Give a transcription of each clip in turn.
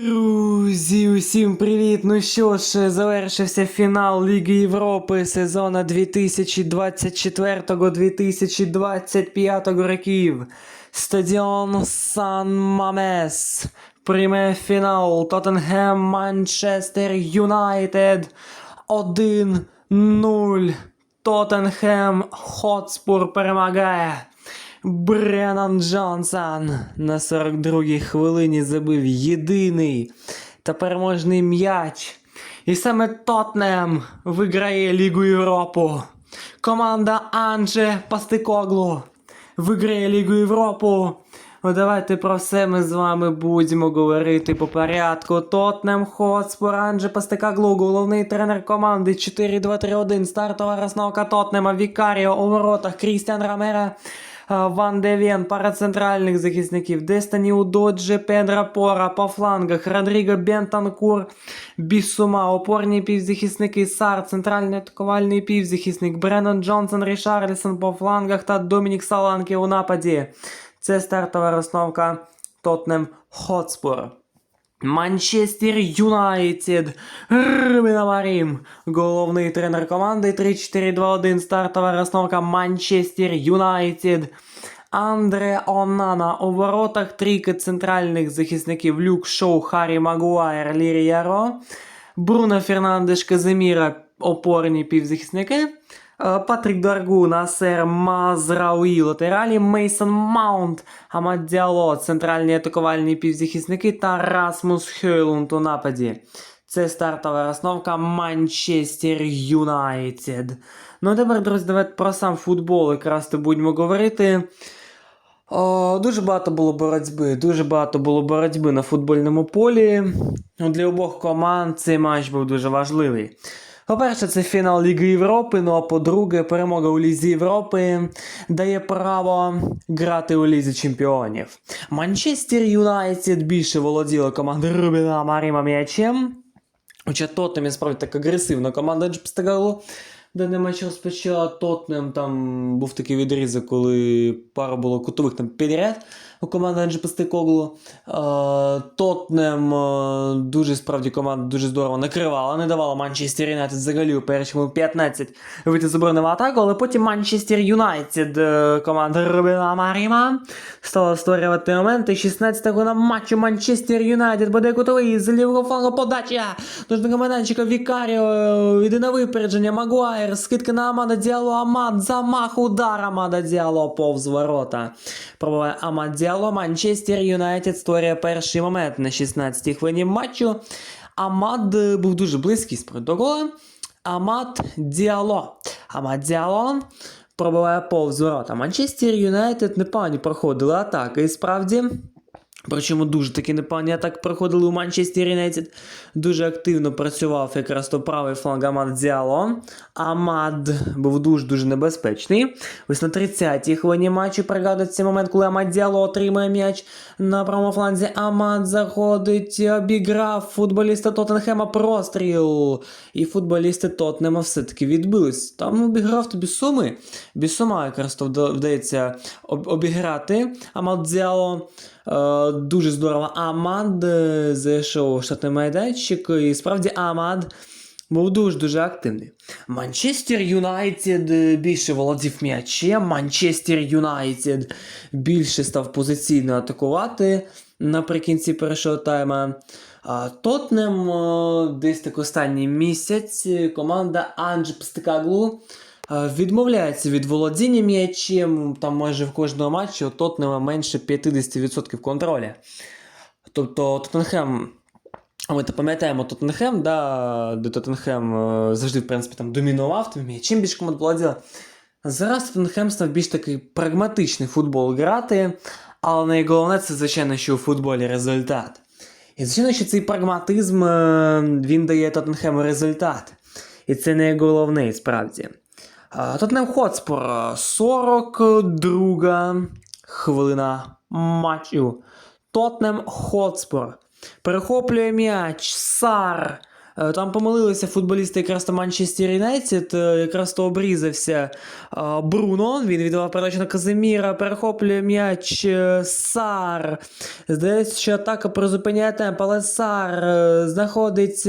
Друзі, усім привіт! Ну що ж, завершився фінал Ліги Європи сезону 2024-2025 років. Стадіон Сан Мамес прийме фінал Тоттенгем Манчестер Юнайтед 1-0. Тоттенхем Хотспур перемагає. Бренан Джонсон на 42-й хвилині забив єдиний та переможний м'яч. І саме Тотнем виграє Лігу Європу. Команда Анже Пастикоглу виграє Лігу Європу. Давайте про все ми з вами будемо говорити по порядку. Тотнем Хотспур, Анже Пастикаглу, головний тренер команди 4-2-3-1, стартова розновка Тотнема, Вікаріо у воротах, Крістіан Рамера, Ван Девен, пара центральних захисників, Дестані Удоджи, Педра Пора по флангах, Родріго Бентанкур, Бісума, опорні півзахисники, Сар, центральний атакувальний півзахисник, Бреннон Джонсон, Рішарлісон по флангах та Домінік Саланки у нападі. Це стартова розновка Тотнем Хотспур. Манчестер Юнайтед. Рубіна Марім. Головний тренер команди 3-4-2-1. Стартова розновка Манчестер Юнайтед. Андре Онана у воротах трійки центральних захисників Люк Шоу, Харрі Магуайр, Лірі Яро. Бруно Фернандеш Казиміра опорні півзахисники. Е, Патрік Даргу, Насер Мазрауї, латералі, Мейсон Маунт, Амад центральні атакувальні півзахисники та Расмус Хейлунд у нападі. Це стартова основка Манчестер Юнайтед. Ну а тепер, друзі, давайте про сам футбол якраз то будемо говорити. О, дуже багато було боротьби, дуже багато було боротьби на футбольному полі. Ну, Для обох команд цей матч був дуже важливий. По-перше, це фінал Ліги Європи, ну а по-друге, перемога у Лізі Європи дає право грати у Лізі Чемпіонів. Манчестер Юнайтед більше володіла команда Рубіна Маріма м'ячем. Хоча Тоттемі справді так агресивна команда Джепстегалу. Даний матч розпочала Тотнем, там був такий відрізок, коли пара було кутових там підряд у команди Анджі Пестикоглу. Тотнем дуже справді команда дуже здорово накривала, не давала Манчестер Юнайтед взагалі у першому 15 вийти з оборони атаку, але потім Манчестер Юнайтед, е, команда Рубіна Маріма, стала створювати моменти. 16-го на матчу Манчестер Юнайтед буде кутовий з лівого флангу подача. Нужного майданчика Вікаріо, йде випередження, Магуайр, скидка на Амада Діало, Амад, замах, удар Амада Діало повз ворота. Пробуває Амад Діало, Манчестер Юнайтед створює перший момент на 16-й хвилині матчу. Амад е, був дуже близький спроти до гола. Амад Діало. Амад Діало пробиває повз ворота. Манчестер Юнайтед непогані проходили атаки, і справді. Причому дуже таки непогані атаки проходили у Манчестер Юнайтед. Дуже активно працював якраз то правий фланг Амад Діало. Амад був дуже-дуже небезпечний. Ось на 30-й хвилині матчу пригадується момент, коли Амад Діало отримує м'яч на правому фланзі. Амад заходить, обіграв футболіста Тоттенхема простріл. І футболісти Тоттенема все-таки відбились. Там обіграв тобі суми. Бісума якраз то вдається об- обіграти. Амад Діало. Е, Дуже здорово. Амад е, зайшов у штатний майданчик, і справді Амад був дуже-дуже активний. Манчестер Юнайтед е, більше володів м'ячем. Манчестер Юнайтед більше став позиційно атакувати наприкінці першого тайма. Тотнем десь так останній місяць команда Анджі Пстикаглу відмовляється від володіння м'ячем. Там майже в кожному матчі у Тотнема менше 50% контроля. Тобто Тоттенхем ми то пам'ятаємо Тоттенхем, да, де Тоттенхем е, завжди, в принципі, там домінував, тим м'ячем більш команд володіла. Зараз Тоттенхем став більш такий прагматичний футбол грати, але найголовне це, звичайно, що у футболі результат. І звичайно, що цей прагматизм е, він дає Тоттенхему результат. І це найголовне, справді. А, Тоттенхем Хотспор, е, 42 хвилина матчу. Тотнем Хотспор. Перехоплює м'яч. Сар. Е, Там помилилися футболісти якраз то Манчестер Юнайтед, е, якраз то обрізався е, Бруно. Він віддавав передачу на Казиміра, перехоплює м'яч Сар. Здається, що атака призупиняє темп, але Сар знаходить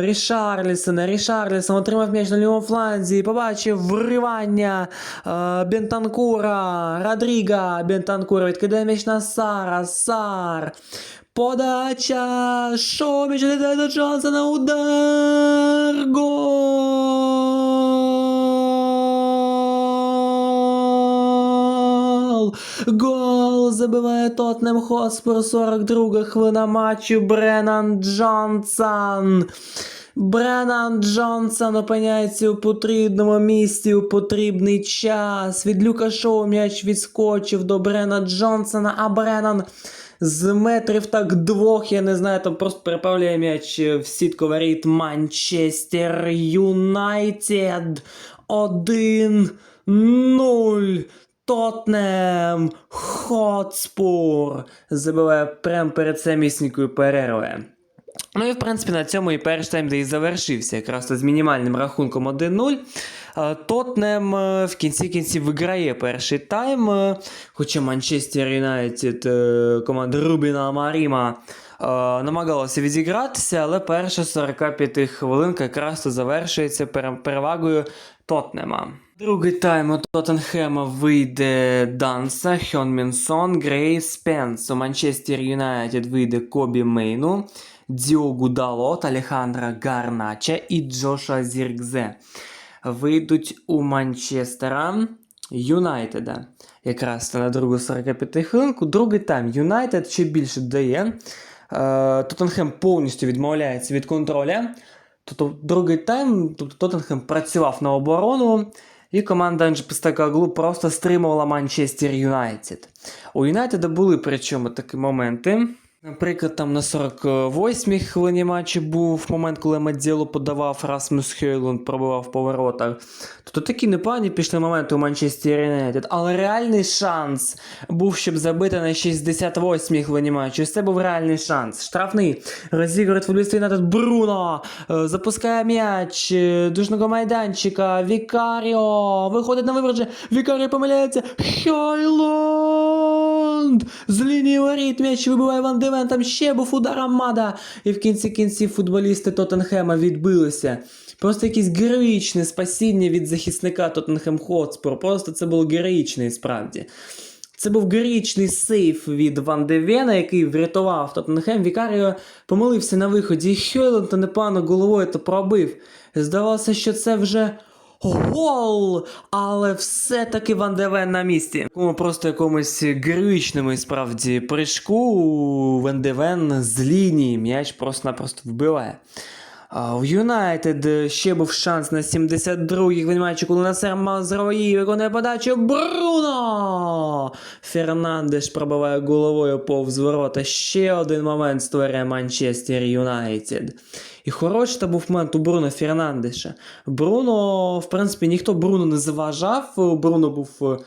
Рішарлісона. Рішарлісон отримав м'яч на лівому фланзі, побачив вривання Бентанкура, Родріга Бентанкура відкидає м'яч на Сара. Сар. Подача! Шо м'яч літає до Джонсона, удар! Гол! Гол забиває Тотнем Хоспор 42 хвилина матчу Бренан Джонсон. Бренан Джонсон опиняється у потрібному місці у потрібний час. Від Люка Шоу м'яч відскочив до Брена Джонсона, а Бренан з метрів так двох, я не знаю, там просто переправляє м'яч в сітку воріт Манчестер Юнайтед 1-0. Тотнем Хотспур забиває прямо перед самісінькою перервою. Ну і в принципі на цьому і перший тайм де і завершився, якраз з мінімальним рахунком 1-0. Е, Тотнем е, в кінці кінців виграє перший тайм, е, хоча Манчестер Юнайтед, команда Рубіна Маріма намагалася відігратися, але перша 45 хвилинка якраз завершується перевагою Тотнема. Другий тайм у Тоттенхема вийде Данса, Хьон Мінсон, Грей Спенс. У Манчестер Юнайтед вийде Кобі Мейну, Діогу Далот, Алехандра Гарнача і Джоша Зіркзе. Вийдуть у Манчестера Юнайтеда. Якраз на другу 45 хвилинку. Другий тайм Юнайтед ще більше дає. Е, Тоттенхем повністю відмовляється від контроля. Тобто другий тайм тобто Тоттенхем працював на оборону, і команда Анджі Пестакаглу просто стримувала Манчестер Юнайтед. У Юнайтеда були причому такі моменти. Наприклад, там на 48-й хвилині матчу був момент, коли Мадзіло подавав Расмус Хейлунд, пробивав по воротах. Тобто такі непогані пішли моменти у Манчестер Юнайтед, але реальний шанс був, щоб забити на 68-й хвилині матчу. Це був реальний шанс. Штрафний розігрує футболіст Юнайтед Бруно, е, запускає м'яч е, дужного майданчика. Вікаріо виходить на випередження. Вікаріо помиляється. Хайланд! З лінії воріт м'яч вибиває Ван Девен, там ще був удар Амада. І в кінці кінців футболісти Тоттенхема відбилися. Просто якесь героїчне спасіння від захисника Тоттенхем Хотспур. Просто це було героїчне і справді. Це був героїчний сейф від Ван Девена, який врятував Тоттенхем. Вікаріо помилився на виході. І Хьойленд то непогано головою то пробив. Здавалося, що це вже гол, але все-таки Ван Девен на місці. Такому просто якомусь героїчному і справді прыжку Ван Девен з лінії м'яч просто-напросто вбиває. У Юнайтед ще був шанс на 72-й хвилині матчу, коли Насер Мазраї виконує подачу Бруно! Фернандеш пробиває головою повз ворота. Ще один момент створює Манчестер Юнайтед. І хороший та був момент у Бруно Фернандеша. Бруно, в принципі, ніхто Бруно не заважав. У Бруно був е,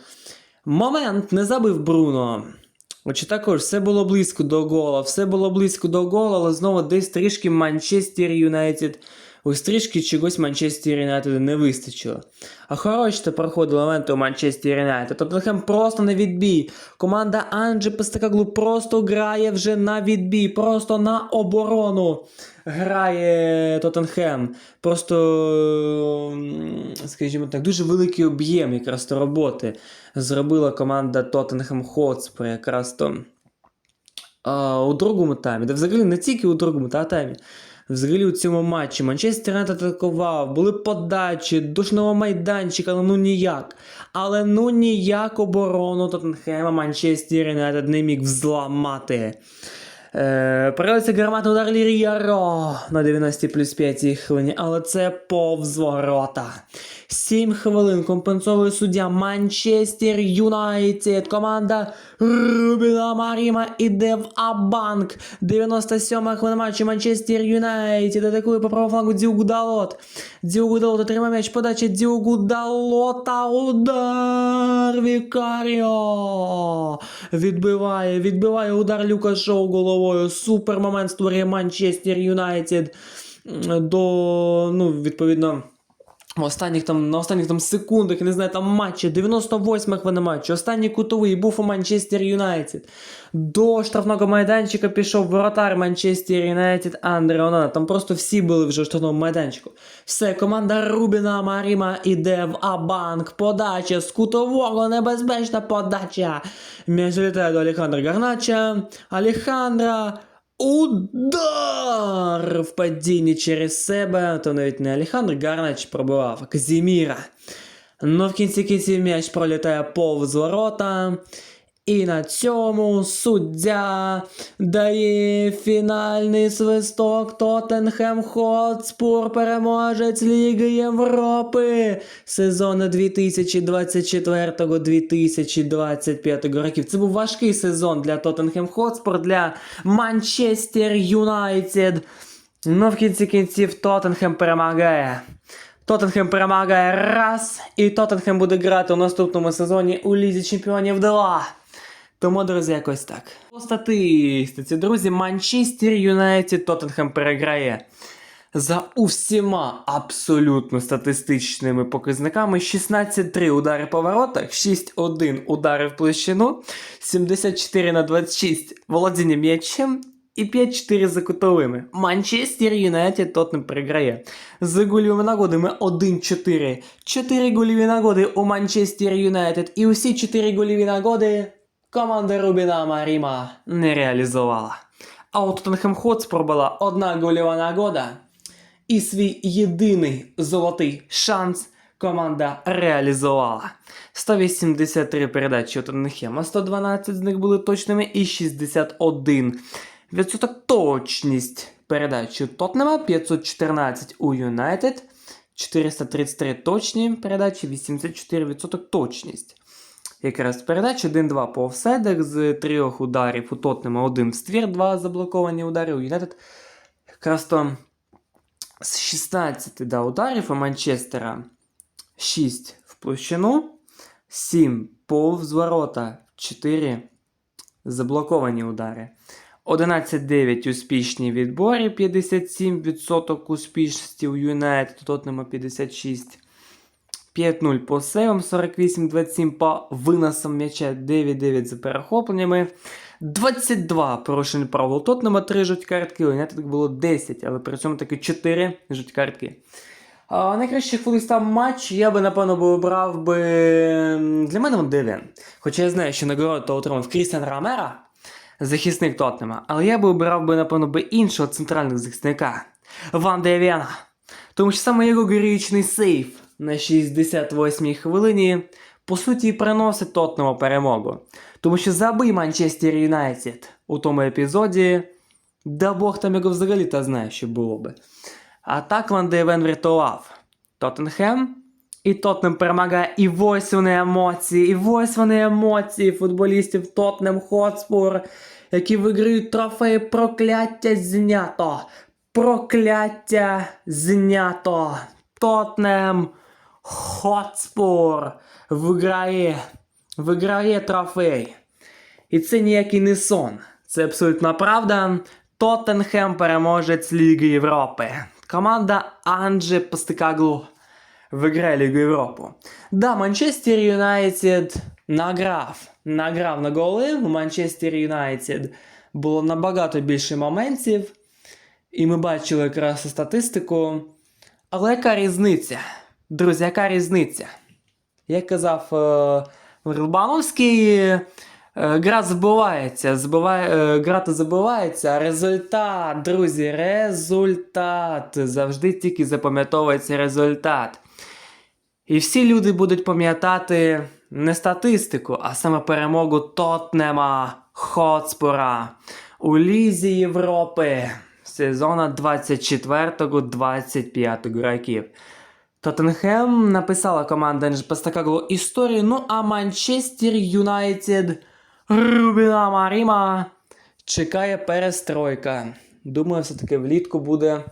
момент, не забив Бруно. Отже, також все було близько до гола, все було близько до гола, але знову десь трішки Манчестер Юнайтед. Ось трішки чогось Манчестер Юнайтед не вистачило. А хороші то проходили моменти у Манчестер Юнайтед. Тоттенхем просто на відбій. Команда Анджі Пестакаглу просто грає вже на відбій, просто на оборону грає Тоттенхем. Просто, скажімо так, дуже великий об'єм якраз роботи зробила команда Тоттенхем Хотспур якраз то а, у другому таймі. Та взагалі не тільки у другому та таймі. Взагалі у цьому матчі Манчестер Юнайтед атакував, були подачі, душного майданчика, але ну ніяк. Але ну ніяк оборону Тоттенхема Манчестер Юнайтед не міг взламати. Е, Перелиться гарматний удар на 90 плюс 5 хвилині, але це повз ворота. 7 хвилин компенсовує суддя Манчестер Юнайтед. Команда Рубіна Маріма іде в Абанк. 97 хвилина матчу Манчестер Юнайтед атакує по правому флангу Діугу Далот. Діугу Далота тримає м'яч, подача Діогу Далота. Удар Вікаріо. Відбиває, відбиває удар Люка Шоу головою. Супер момент створює Манчестер Юнайтед. До, ну, відповідно. Останніх там, на останніх там секундах, не знаю, там матчі, 98-х вони матчі, останній кутовий був у Манчестер Юнайтед. До штрафного майданчика пішов воротар Манчестер Юнайтед Андре Онана. Там просто всі були вже в штрафному майданчику. Все, команда Рубіна Маріма іде в Абанк. Подача з кутового, небезпечна подача. М'яч залітає до Алехандра Гарнача. Алехандра. Удар в падінні через себе. То навіть не Алехандр Гарнач пробивав, а Казіміра. Ну в кінці кінців м'яч пролітає повз ворота. І на цьому суддя дає фінальний свисток Тоттенхем Хотспур, переможець Ліги Європи сезону 2024-2025 років. Це був важкий сезон для Тоттенхем Хотспур, для Манчестер Юнайтед. Ну, в кінці кінців Тоттенхем перемагає. Тоттенхем перемагає раз, і Тоттенхем буде грати у наступному сезоні у Лізі Чемпіонів 2. Тому, друзі, якось так. По статистиці, друзі, Манчестер Юнайтед Тоттенхем переграє. За усіма абсолютно статистичними показниками 16-3 удари по воротах, 6-1 удари в площину, 74 на 26 володіння м'ячем і 5-4 за кутовими. Манчестер Юнайтед Тоттенхем переграє. За гольовими нагодами 1-4. 4 гольові нагоди у Манчестер Юнайтед. І усі 4 гольові нагоди команда Рубіна Маріма не реалізувала. А у Тоттенхем Хотспур була одна гольова нагода. І свій єдиний золотий шанс команда реалізувала. 183 передачі у Тоттенхема, 112 з них були точними і 61 відсоток точність передач у Тотнема, 514 у Юнайтед, 433 точні передачі, 84% точність. Якраз передач 1-2 по офсайдах з трьох ударів у Тотнема, один в ствір, два заблоковані удари у Юнайтед. Якраз то з 16 да, ударів у Манчестера 6 в площину, 7 повз ворота, 4 заблоковані удари. 11-9 успішні відборі, 57% успішності у Юнайтед, Тотнема 56. 5-0 по сейвам, 48-27 по виносам м'яча, 9-9 за перехопленнями. 22 порушень правил Тотнема, 3 жовті картки, у Юнайтед було 10, але при цьому таки 4 жовті картки. А, найкращий футболіста матч я би, напевно, обрав би. Для мене він Девін. Хоча я знаю, що нагороду то отримав Крістіан Рамера, захисник Тотнема, але я би обирав би, напевно, би іншого центрального захисника Ван Девіна. Тому що саме його героїчний сейф на 68-й хвилині по суті приносить Тотнему перемогу. Тому що забий Манчестер Юнайтед у тому епізоді, да Бог там його взагалі та знає, що було би. А так Ван Дейвен врятував Тоттенхем. І Тотнем перемагає, і ось вони емоції, і ось вони емоції футболістів Тотнем Хотспур, які виграють трофеї прокляття знято. Прокляття знято. Тотнем Хотспур виграє, виграє трофей. І це ніякий не сон. Це абсолютна правда. Тоттенхем переможець Ліги Європи. Команда Анджи Постекаглу виграє Лігу Європу. Да, Манчестер Юнайтед награв. Награв на голи. У Манчестер Юнайтед було набагато більше моментів. І ми бачили якраз статистику. Але яка різниця? Друзі, яка різниця? Як казав Рубановський, е, гра забувається, забуває, е, грати забувається, а результат, друзі, результат. Завжди тільки запам'ятовується результат. І всі люди будуть пам'ятати не статистику, а саме перемогу Тотнема Хотспура у Лізі Європи сезону 24-25 років. Тоттенхем написала команда Постакаглу історію, ну а Манчестер Юнайтед Рубіна Маріма чекає перестройка. Думаю, все-таки влітку буде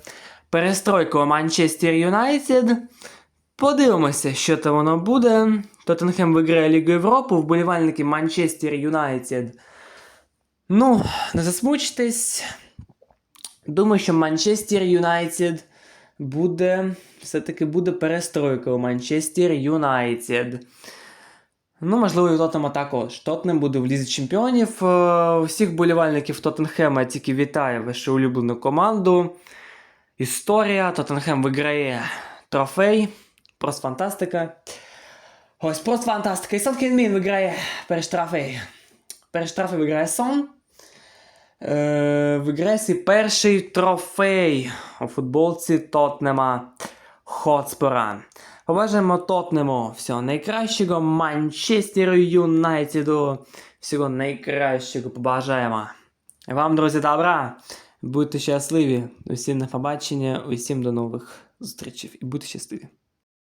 перестройка у Манчестер Юнайтед. Подивимося, що там воно буде. Тоттенхем виграє Лігу Європи, вболівальники Манчестер Юнайтед Ну, не засмучтесь. Думаю, що Манчестер Юнайтед буде. Все-таки буде перестройка у Манчестер Юнайтед. Ну, можливо, і у Тоттема також. Тоттенем буде в Лізі Чемпіонів. Е, Всіх болівальників Тоттенхема тільки вітаю вашу улюблену команду. Історія. Тоттенхем виграє трофей. Просто фантастика. Ось просто фантастика. І Сон Кінмін виграє перший трофей. Перший трофей виграє Сон. Е, виграє свій перший трофей у футболці Тотнема Хотспора. Побажаємо Тотнему всього найкращого, Манчестеру Юнайтеду всього найкращого побажаємо. Вам, друзі, добра. Будьте щасливі. Усім на побачення, усім до нових зустрічей і будьте щасливі.